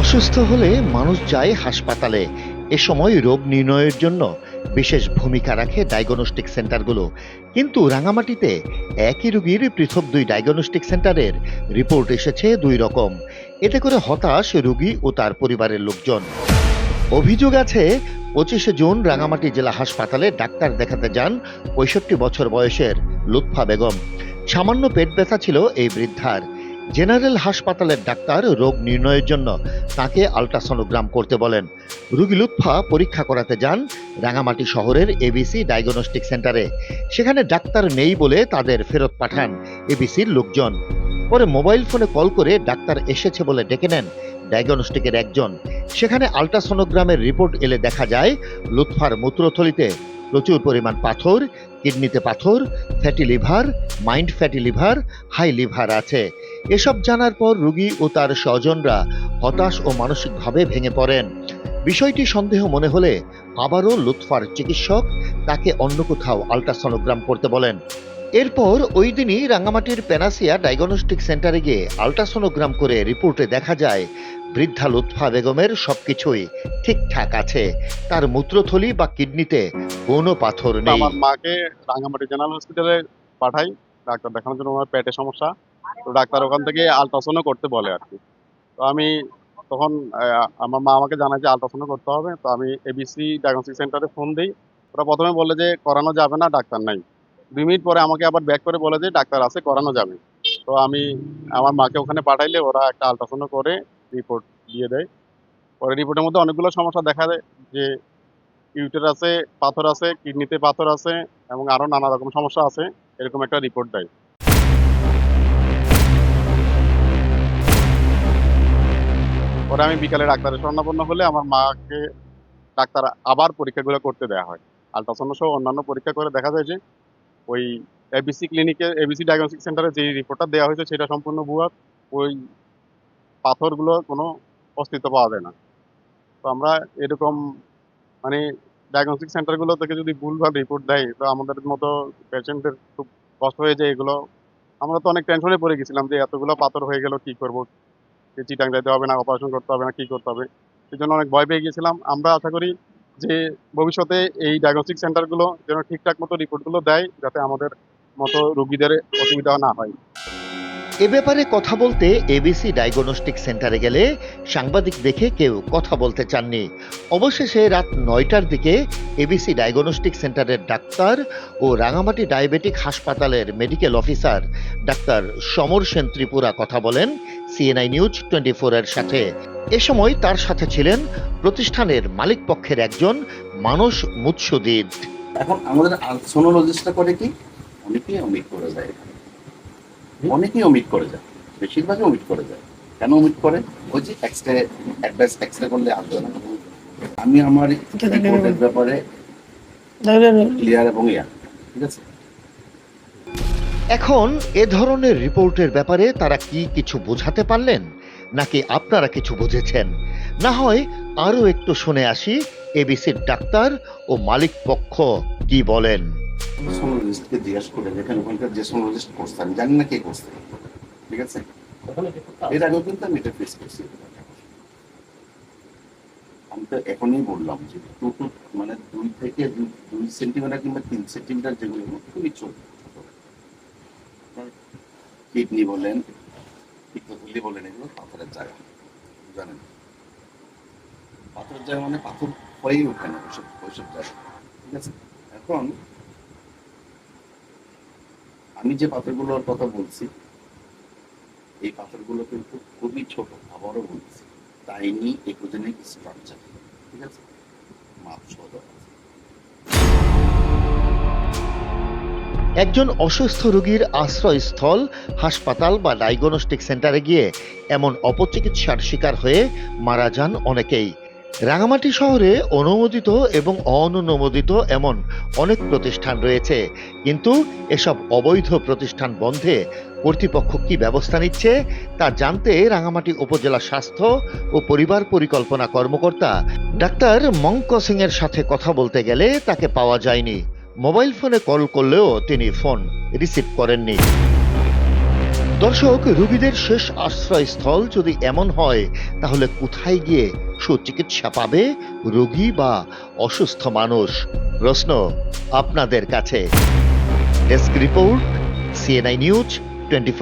অসুস্থ হলে মানুষ যায় হাসপাতালে। এ সময় রোগ নির্ণয়ের জন্য বিশেষ ভূমিকা রাখে ডায়াগনস্টিক সেন্টারগুলো কিন্তু রাঙামাটিতে একই রোগীর পৃথক দুই ডায়াগনস্টিক সেন্টারের রিপোর্ট এসেছে দুই রকম। এতে করে হতাশ রোগী ও তার পরিবারের লোকজন। অভিযোগ আছে, পঁচিশে জুন রাঙামাটি জেলা হাসপাতালে ডাক্তার দেখাতে যান পঁয়ষট্টি বছর বয়সের লুৎফা বেগম। সামান্য পেট ব্যথা ছিল এই বৃদ্ধার। জেনারেল হাসপাতালের ডাক্তার রোগ নির্ণয়ের জন্য তাকে আলট্রাসোনোগ্রাম করতে বলেন। রুগী লুৎফা পরীক্ষা করাতে যান রাঙামাটি শহরের এবিসি ডায়াগনস্টিক সেন্টারে। সেখানে ডাক্তার নেই বলে তাদের ফেরত পাঠান এবিসির লোকজন। পরে মোবাইল ফোনে কল করে ডাক্তার এসেছে বলে ডেকে নেন ডায়াগনস্টিকের একজন। সেখানে আলট্রাসোনোগ্রামের রিপোর্ট এলে দেখা যায় লুৎফার মূত্রথলিতে প্রচুর পরিমাণ পাথর, কিডনিতে পাথর, fatty liver, mind fatty liver, high liver আছে। এসব জানার পর রোগী ও তার স্বজনরা হতাশ ও মানসিকভাবে ভেঙে পড়েন। বিষয়টি সন্দেহ মনে হলে আবারও লুৎফার চিকিৎসক তাকে অন্য কোথাও আলট্রাসোনোগ্রাম করতে বলেন। এরপর ওই দিনই রাঙ্গামাটির পেনাসিয়া ডায়াগনস্টিক সেন্টারে গিয়ে আলট্রাসোনোগ্রাম করে রিপোর্টে দেখা যায়, বৃদ্ধা লুৎফা বেগমের সবকিছুই ঠিকঠাক আছে। তার মূত্রথলি বা কিডনিতে কোনো পাথর নেই। আমার মাকে রাঙ্গামাটি জেনারেল হসপিটালে পাঠাই, ডাক্তার দেখানোর জন্য ওনার পেটে সমস্যা। তো ডাক্তার ওখান থেকে আলট্রাসাউন্ডও করতে বলে আর কি। তো আমি তখন আমার মা আমাকে জানায় যে আলট্রাসাউন্ড করতে হবে। তো আমি এবিসি ডায়াগনস্টিক সেন্টারে ফোন দিই। ওরা প্রথমে বলে যে করানো যাবে না, ডাক্তার নাই। দুই মিনিট পরে আমাকে আবার ব্যাক করে বলে যে ডাক্তার আছে, করানো যাবে। তো আমি আমার মাকে ওখানে পাঠাইলে ওরা একটা আলট্রাসাউন্ড করে রিপোর্ট দিয়ে দেয়। পরে রিপোর্টের মধ্যে অনেকগুলো সমস্যা দেখা দেয় যে ইউটেরাসে পাথর আছে কিডনিতে পাথর আছে এবং আরও নানা রকম সমস্যা আছে, এরকম একটা রিপোর্ট দেয়। পরে আমি বিকালে ডাক্তারের স্বর্ণাপন্ন হলে আমার মাকে ডাক্তার আবার পরীক্ষাগুলো করতে দেওয়া হয়। আলট্রাসাউন্ড সহ অন্যান্য পরীক্ষা করে দেখা যায় যে ওই এবিসি ক্লিনিকে এবিসি ডায়াগনস্টিক সেন্টারে যে রিপোর্টটা দেওয়া হয়েছে সেটা সম্পূর্ণ ভুয়া, ওই পাথরগুলো কোনো অস্তিত্ব পাওয়া যায় না। তো আমরা এরকম মানে ডায়াগনস্টিক সেন্টারগুলো থেকে যদি ভুলভাল রিপোর্ট দেয়, তো আমাদের মতো পেশেন্টদের খুব কষ্ট হয়ে যায় এগুলো। আমরা তো অনেক টেনশনে পড়ে গেছিলাম যে এতগুলো পাথর হয়ে গেল, কি করব? চিটাং যেতে হবে না অপারেশন করতে হবে না, কি করতে হবে সেই জন্য অনেক ভয় পেয়ে গেছিলাম আমরা আশা করি যে ভবিষ্যতে এই ডায়াগনস্টিক সেন্টারগুলো যেন ঠিকঠাক মতো রিপোর্টগুলো দেয়, যাতে আমাদের মতো রুগীদের অসুবিধা না হয়। এ ব্যাপারে কথা বলতে এবিসি ডায়াগনস্টিক সেন্টারে গেলে সাংবাদিক দেখে কেউ কথা বলতে চাননি। অবশেষে রাত নয়টার দিকে এবিসি ডায়াগনস্টিক সেন্টারের ডাক্তার ও রাঙামাটি ডায়াবেটিক হাসপাতালের medical officer doctor Samar Sen Tripura কথা বলেন। সিএনআই নিউজ টোয়েন্টি এর সাথে। এ সময় তার সাথে ছিলেন প্রতিষ্ঠানের মালিক পক্ষের একজন মানস মুৎসুদিদ এখন আমাদের সোনোলজিস্টটা করে কি? অনেকেই অমিট করে যায়। অনেকেই অমিট করে যায়। বেশিরভাগই অমিট করে যায়। কেন অমিট করে? ওই যে এক্সরে অ্যাডভাইস এক্সরে করলে আসবে না। আমি আমার ব্যাপারে ক্লিয়ার এবং ইয়া। ঠিক আছে? এখন এ ধরনের রিপোর্টের ব্যাপারে তারা কি কিছু বোঝাতে পারলেন? নাকি আপনারা কিছু বুঝেছেন? না হয় আরও একটু শুনে আসি, এবিসির ডাক্তার ও মালিক পক্ষ কি বলেন? সোনোলজিস্টকে জিজ্ঞেস করে যেখানে ওখানকার যে সোনোলজিস্ট করছে আমি জানি না কে করছে ঠিক আছে? এর আগেও কিন্তু আমি এটা ফেস করছি। আমি তো এখনই বললাম যে টুটু মানে দুই থেকে দুই সেন্টিমিটার কিংবা তিন সেন্টিমিটার যেগুলো খুবই ছোট। কিডনি বলেন পিত্তথলি বলেন এগুলো, পাথরের জায়গা, জানেন? পাথরের জায়গা মানে পাথর হয়েই ওঠে না, ওইসব ওইসব জায়গা, ঠিক আছে? এখন আমি যে পাথরগুলোর কথা বলছি, এই পাথরগুলো কিন্তু খুবই ছোট, আবারও বলছি টাইনি একোজেনিক স্ট্রাকচার ঠিক আছে? মাপ সহ আছে। একজন অসুস্থ রোগীর আশ্রয়স্থল হাসপাতাল বা ডায়াগনস্টিক সেন্টারে গিয়ে এমন অপচিকিৎসার শিকার হয়ে মারা যান অনেকেই। রাঙামাটি শহরে অনুমোদিত এবং অননুমোদিত এমন অনেক প্রতিষ্ঠান রয়েছে। কিন্তু এসব অবৈধ প্রতিষ্ঠান বন্ধে কর্তৃপক্ষ কি ব্যবস্থা নিচ্ছে তা জানতে রাঙামাটি উপজেলা স্বাস্থ্য ও পরিবার পরিকল্পনা কর্মকর্তা ডাক্তার মঙ্ক সিং এর সাথে কথা বলতে গেলে তাকে পাওয়া যায়নি। মোবাইল ফোনে কল করলেও তিনি ফোন রিসিভ করেননি। দর্শক, রোগীদের শেষ আশ্রয়স্থল যদি এমন হয়, তাহলে কোথায় গিয়ে সুচিকিৎসা পাবে রোগী বা অসুস্থ মানুষ? প্রশ্ন আপনাদের কাছে। Desk report CNI news twenty